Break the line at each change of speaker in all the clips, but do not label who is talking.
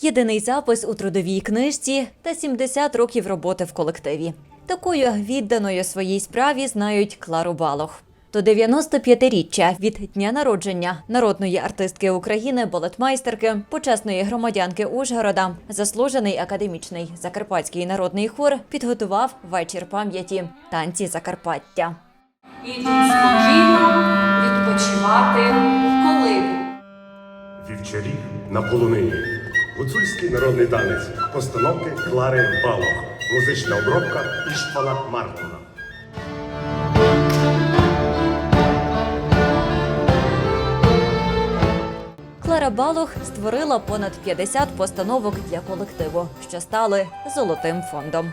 Єдиний запис у трудовій книжці та 70 років роботи в колективі. Такою відданою своїй справі знають Клару Балох. До 95-річчя від дня народження народної артистки України, балетмайстерки, почесної громадянки Ужгорода, заслужений академічний закарпатський народний хор підготував вечір пам'яті танці Закарпаття.
Ідіть спокійно відпочивати в колибу.
Вівчарі на полонині. Гуцульський народний танець. Постановки Клари Балох. Музична обробка Іштвана Мартина.
Клара Балох створила понад 50 постановок для колективу, що стали золотим фондом.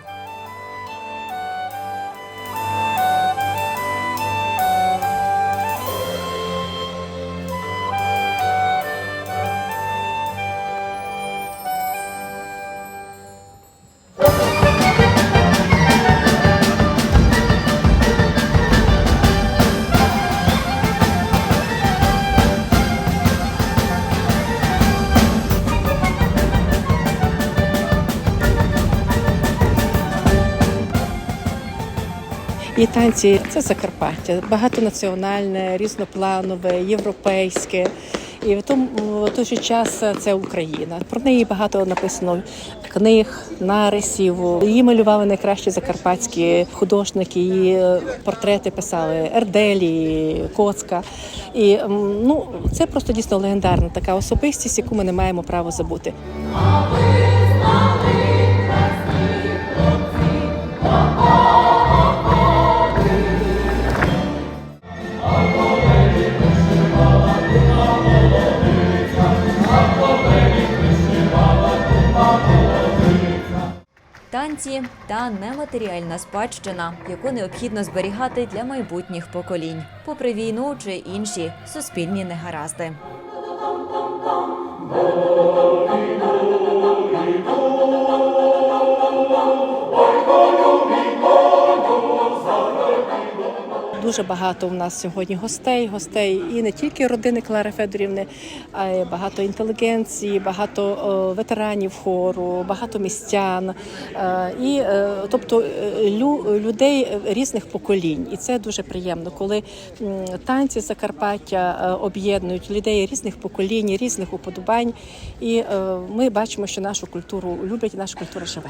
І танці це Закарпаття, багатонаціональне, різнопланове, європейське. І в тому в той же час це Україна. Про неї багато написано книг, нарисів. Її малювали найкращі закарпатські художники. Її е, портрети писали Ерделі, Коцка. І ну це просто дійсно легендарна така особистість, яку ми не маємо права забути.
Танці та нематеріальна спадщина, яку необхідно зберігати для майбутніх поколінь, попри війну чи інші суспільні негаразди.
Дуже багато у нас сьогодні гостей, гостей і не тільки родини Клари Федорівни, а й багато інтелігенції, багато ветеранів хору, багато містян, е, і е, тобто е, людей різних поколінь. І це дуже приємно, коли танці Закарпаття е, об'єднують людей різних поколінь, різних уподобань. І е, ми бачимо, що нашу культуру люблять, і наша культура живе.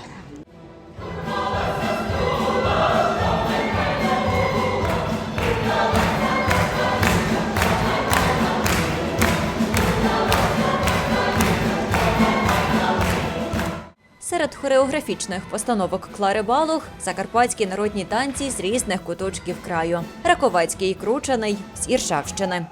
Серед хореографічних постановок Клари Балух закарпатські народні танці з різних куточків краю. Раковецький кручений з Іршавщини.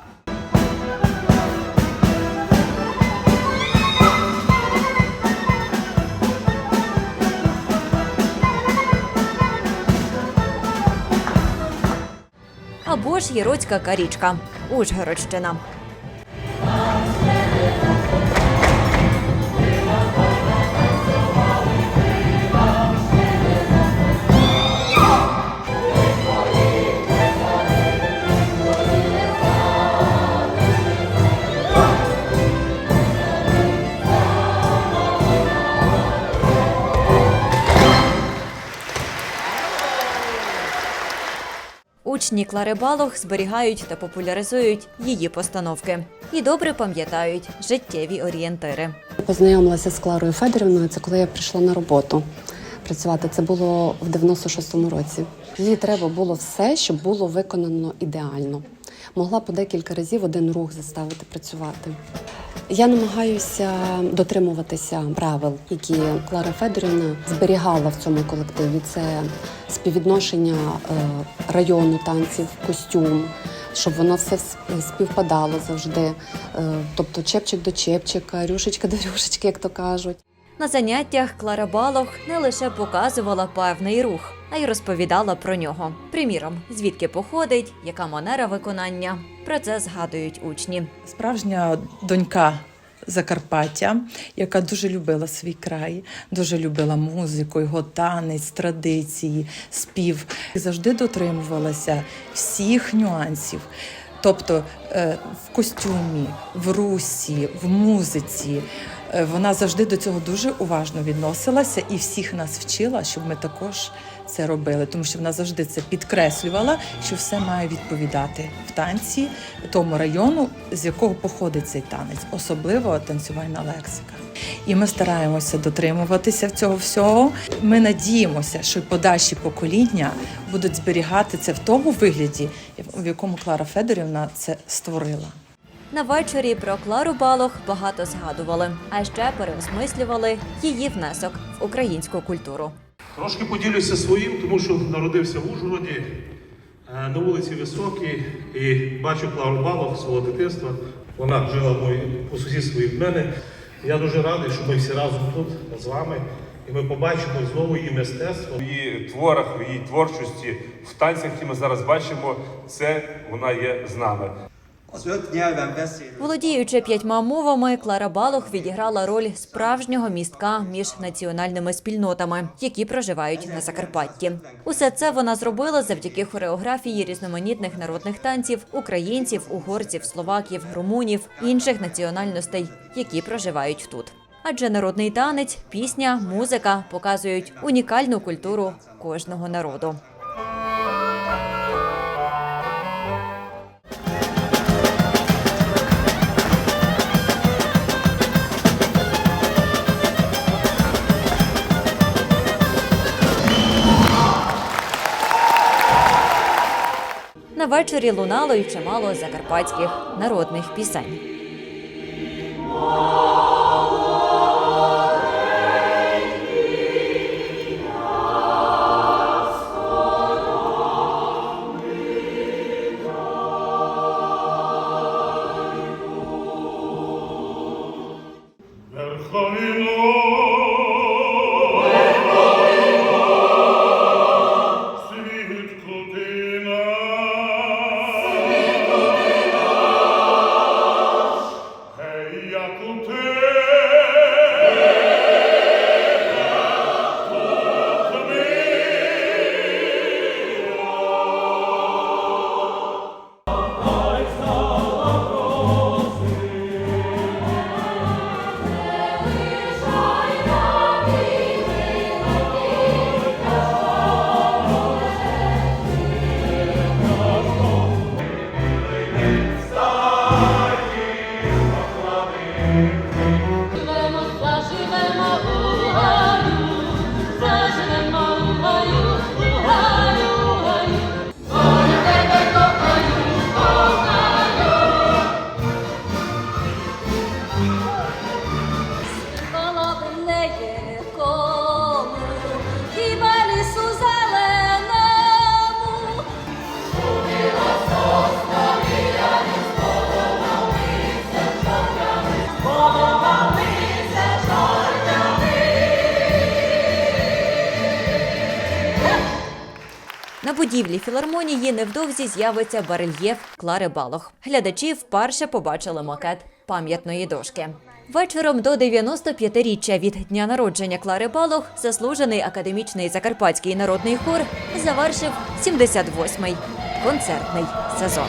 Або ж Єроцька карічка Ужгородщина. Учні Клари Балох зберігають та популяризують її постановки і добре пам'ятають життєві орієнтири.
Познайомилася з Кларою Федорівною. Це коли я прийшла на роботу працювати. Це було в 96-му році. Їй треба було все, щоб було виконано ідеально. Могла по декілька разів один рух заставити працювати. Я намагаюся дотримуватися правил, які Клара Федорівна зберігала в цьому колективі. Це співвідношення е, району танців, костюм, щоб воно все співпадало завжди. Е, Тобто чепчик до чепчика, рюшечка до рюшечки, як то кажуть.
На заняттях Клара Балох не лише показувала певний рух, а й розповідала про нього. Приміром, звідки походить, яка манера виконання. Про це згадують учні.
Справжня донька Закарпаття, яка дуже любила свій край, дуже любила музику, його танець, традиції, спів. І завжди дотримувалася всіх нюансів. Тобто е, в костюмі, в русі, в музиці, Е, Вона завжди до цього дуже уважно відносилася і всіх нас вчила, щоб ми також це робили, тому що вона завжди це підкреслювала, що все має відповідати в танці тому району, з якого походить цей танець, особливо танцювальна лексика. І ми стараємося дотримуватися цього всього. Ми надіємося, що й подальші покоління будуть зберігати це в тому вигляді, в якому Клара Федорівна це створила.
На вечорі про Клару Балох багато згадували, а ще переосмислювали її внесок в українську культуру.
Трошки поділюся своїм, тому що народився в Ужгороді, е, на вулиці Високій, і бачу Клару Балох свого дитинства. Вона жила в по сусідству від мене. Я дуже радий, що ми всі разом тут з вами, і ми побачимо знову її мистецтво.
В її творах, в її творчості, в танцях, які ми зараз бачимо, це вона є з нами.
Володіючи п'ятьма мовами, Клара Балох відіграла роль справжнього містка між національними спільнотами, які проживають на Закарпатті. Усе це вона зробила завдяки хореографії різноманітних народних танців українців, угорців, словаків, румунів, інших національностей, які проживають тут. Адже народний танець, пісня, музика показують унікальну культуру кожного народу. На вечорі лунало й чимало закарпатських народних пісень.
Світ
На будівлі філармонії невдовзі з'явиться барельєф Клари Балох. Глядачі вперше побачили макет пам'ятної дошки. Вечором до 95-річчя від дня народження Клари Балох заслужений академічний закарпатський народний хор завершив 78-й концертний сезон.